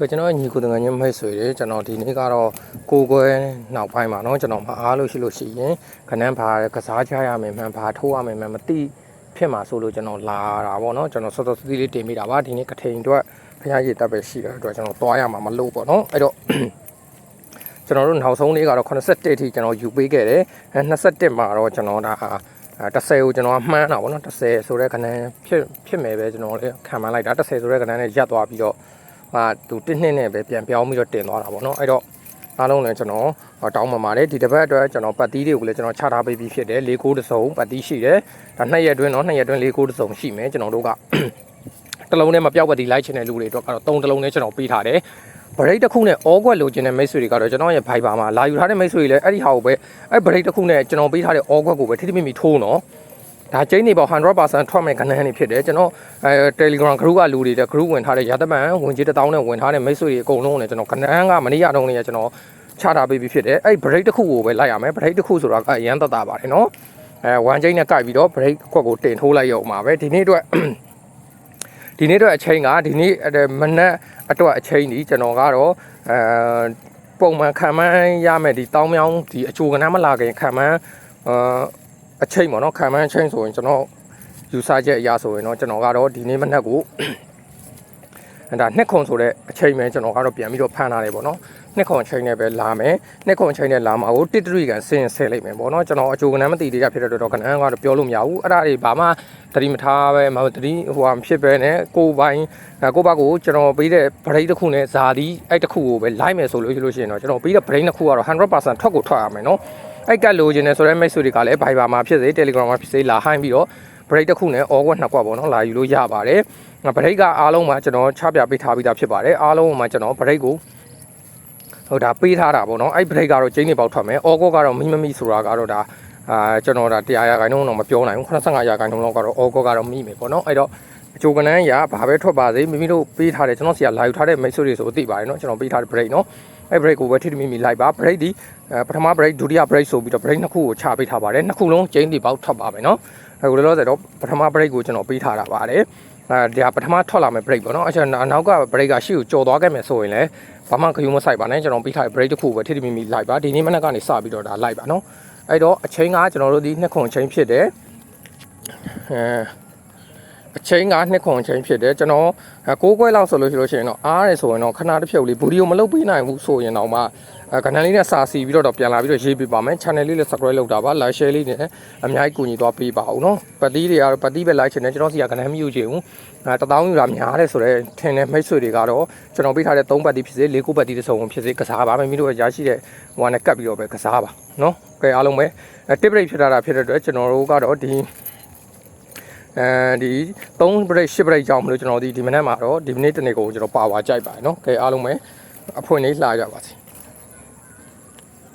ကဲကျွန်တော်ညီကိုတငယ်ချင်းမိတ်ဆွေတွေကျွန်တော်ဒီနေ့ကတော့ကိုကွဲနောက်ပိုင်းမှာเนาะကျွန်တော်မအားလို့ရှိလို့ရှိရင်ခဏန်းဘာကစားချရမယ်မှန်ဘာထိုးရမယ်မှန်မသိဖြစ်မှာဆိုလို့ကျွန်တော်လာတာပေါ့เนาะကျွန်တော်စောစောစီးစီးလေးတင်မိတာပါဒီနေ့ကထိန်အတွက်ဖျားရည်တက်ပဲရှိတဲ့အတွက်ကျွန်တော်သွားရမှာမလို့ပေါ့เนาะအဲ့တော့ ကျွန်တော်တို့နောက်ဆုံးလေးကတော့81အထိကျွန်တော်ယူပေးခဲ့တယ်အဲ21မှာတော့ကျွန်တော်ဒါ30ကိုကျွန်တော်မှန်းတာပေါ့နော်30ဆိုတဲ့ခဏန်းဖြစ်ဖြစ်မယ်ပဲကျွန်တော်လည်းခံမှန်းလိုက်တာ30ဆိုတဲ့ခဏန်းနဲ့ရပ်သွားပြီးတော့ ဟာသူတစ်နှစ်နဲ့ပဲပြန်ပြောင်းပြီးတော့တင်သွားတာပေါ့နော်အဲ့တော့အားလုံးလည်းကျွန်တော်တောင်းပန်ပါတယ်ဒီတစ်ပတ်အတွက်ကျွန်တော်ပတ်တီးတွေကိုလည်းကျွန်တော်ချထားပေးပြီးဖြစ်တယ်၄ကိုးတစ်စုံပတ်တီးရှိတယ်ဒါနှစ်ရက်အတွင်းတော့နှစ်ရက်အတွင်း၄ကိုးတစ်စုံရှိမယ်ကျွန်တော်တို့ကတစ်လုံးနဲ့မပြောက်ပတ်တီးလိုက်ချင်တဲ့လူတွေအတွက်ကတော့၃တစ်လုံးနဲ့ကျွန်တော်ပေးထားတယ်ဗရိတ်တစ်ခုနဲ့အောကွက်လိုချင်တဲ့မိတ်ဆွေတွေကတော့ကျွန်တော်ရဲ့ Viber မှာလာယူထားတဲ့မိတ်ဆွေတွေလည်းအဲ့ဒီဟာကိုပဲအဲ့ဗရိတ်တစ်ခုနဲ့ကျွန်တော်ပေးထားတဲ့အောကွက်ကိုပဲထိထိမိမိထိုးနော် ဒါကျင်းနေပေါ့100%ထွက်မဲ့ကဏ္ဍနေဖြစ်တယ်ကျွန်တော်အဲ Telegram group ကလူတွေတဲ့ group ဝင်ထားတဲ့ရသပန်ဝင်ကြီးတစ်တောင်းနဲ့ဝင်ထားတဲ့မိတ်ဆွေတွေအကုန်လုံးနဲ့ကျွန်တော်ကဏ္ဍကမနေ့ရတုန်းကကျွန်တော်ချထားပေးပြီးဖြစ်တယ်အဲ့ break တစ်ခုကိုပဲလိုက်ရမယ် break တစ်ခုဆိုတာကအရန်သက်သာပါတယ်နော်အဲဝမ်ကျင်းနဲ့ကြိုက်ပြီးတော့ break ခွက်ကိုတင်ထိုးလိုက်ရုံမှာပဲဒီနေ့အတွက်ဒီနေ့အတွက်အချိန်ကဒီနေ့မနက်အတွက်အချိန်ဒီကျွန်တော်ကတော့အဲပုံမှန်ခံမှန်းရမယ်ဒီတောင်းမြောင်းဒီအချိုကနမ်းမလာခင်ခံမှန်းအ အချိန်ပေါ့နော်ခံမှန်းအချိန်ဆိုရင်ကျွန်တော်ယူဆချက်အရဆိုရင်တော့ကျွန်တော်ကတော့ဒီနေ့မနက်ကိုဒါနှစ်ခွန်ဆိုတဲ့အချိန်ပဲကျွန်တော်ကတော့ပြန်ပြီးတော့ဖန်ထားတယ်ပေါ့နော်နှစ်ခွန်အချိန်နဲ့ပဲလာမယ်နှစ်ခွန်အချိန်နဲ့လာမှာကိုတစ်တရီကန်ဆင်းဆဲလိုက်မယ်ပေါ့နော်ကျွန်တော်အချိုကနမ်းမသိသေးတာဖြစ်တဲ့အတွက်တော့ကနန်းကတော့ပြောလို့မရဘူးအဲ့ဒါတွေဘာမှတတိမထားပဲမဟုတ်တတိဟိုဟာဖြစ်ပဲနဲ့ကိုယ်ပိုင်ကိုယ့်ဘက်ကိုကျွန်တော်ပေးတဲ့ဗရိတ်တစ်ခုနဲ့ဇာတိအဲ့တစ်ခုကိုပဲလိုက်မယ်ဆိုလို့ရှိလို့ရှိရင်တော့ကျွန်တော်ပေးတဲ့ဗရိတ်တစ်ခုကတော့100%ထွက်ကိုထွက်ရမယ်နော် အဲ့ကတ်လိုချင်တယ်ဆိုတဲ့မိတ်ဆွေတွေကလည်း Viber မှာဖြစ်စေ Telegram မှာဖြစ်စေလာဟိုင်းပြီးတော့ဗရိတ်တစ်ခုနဲ့ all ကွက်နှစ်ကွက်ပေါ့နော်လာယူလို့ရပါတယ်ဗရိတ်ကအားလုံးမှာကျွန်တော်ချပြပေးထားပြီးသားဖြစ်ပါတယ်အားလုံးမှာကျွန်တော်ဗရိတ်ကိုဟုတ်ဒါပေးထားတာပေါ့နော်အဲ့ဗရိတ်ကတော့ကျင်းနေပေါက်ထွက်မယ်အော်ကောကတော့မိမမိဆိုတာကတော့ဒါအာကျွန်တော်ဒါ100ရာခိုင်နှုန်းတော့မပြောနိုင်ဘူး85ရာခိုင်နှုန်းလောက်ကတော့အော်ကောကတော့မိမယ်ပေါ့နော်အဲ့တော့အချိုကနန်းရဘာပဲထွက်ပါစေမိမိတို့ပေးထားတယ်ကျွန်တော်စီကလာယူထားတဲ့မိတ်ဆွေတွေဆိုသိပါတယ်နော်ကျွန်တော်ပေးထားတဲ့ break နော် အဲ့ break ကိုပဲထိထိမိမိလိုက်ပါ break ဒီပထမ break ဒုတိယ break ဆိုပြီးတော့ break နှစ်ခုကိုချပေးထားပါတယ်နှစ်ခုလုံးကျင်းဒီပေါက်ထွက်ပါမယ်နော်အခုလောလောဆယ်တော့ပထမ break ကိုကျွန်တော်ပေးထားတာပါတယ်အဲဒီပထမထွက်လာမယ့် break ပေါ့နော်အချက်နောက်က break ကရှေ့ကိုကြော်သွားခဲ့မယ်ဆိုရင်လည်းဘာမှခယူမဆိုင်ပါနဲ့ကျွန်တော်ပေးထားတဲ့ break တစ်ခုပဲထိထိမိမိလိုက်ပါဒီနေ့မနက်ကနေစပြီးတော့ဒါလိုက်ပါနော်အဲ့တော့အချိန်ကကျွန်တော်တို့ဒီနှစ်ခွန်အချိန်ဖြစ်တယ်အဲ အချိန်ကနှစ်ခွန်အချိန်ဖြစ်တယ်ကျွန်တော်ကိုးခွဲလောက်ဆိုလို့ရှိလို့ရှိရင်တော့အားရဆိုရင်တော့ခဏတစ်ဖြုတ်လေးဗီဒီယိုမလုပ်ပေးနိုင်ဘူးဆိုရင်တော့မှအဲကဏ္ဍလေးနဲ့စာစီပြီးတော့ပြန်လာပြီးတော့ရေးပေးပါမယ် channel လေးလည်း subscribe လုပ်တာပါ like share လေးနဲ့အများကြီးကူညီသွားပေးပါဦးနော်ပတ်တီးတွေကတော့ပတ်တီးပဲ like ချင်တယ်ကျွန်တော်စီကကဏ္ဍမယူချင်ဘူးအဲတပေါင်းယူတာများတယ်ဆိုတော့ထင်တဲ့မိတ်ဆွေတွေကတော့ကျွန်တော်ပေးထားတဲ့3ပတ်တီးဖြစ်စေ4ခုပတ်တီးတစ်စုံဖြစ်စေကစားပါမယ်မိတို့ရရှိတဲ့ဟိုကနေကတ်ပြီးတော့ပဲကစားပါနော်ကဲအားလုံးပဲ tip break ဖြစ်တာဖြစ်တဲ့အတွက်ကျွန်တော်တို့ကတော့ဒီ အဲဒီ3 break 10 break ကြောင်းမလို့ကျွန်တော်ဒီဒီမနေ့မှာတော့ဒီမိနစ်တစ်နေ့ကိုကျွန်တော်ပါဝါကြိုက်ပါတယ်เนาะကဲအားလုံးပဲအဖွင့်လေးလှကြပါစေ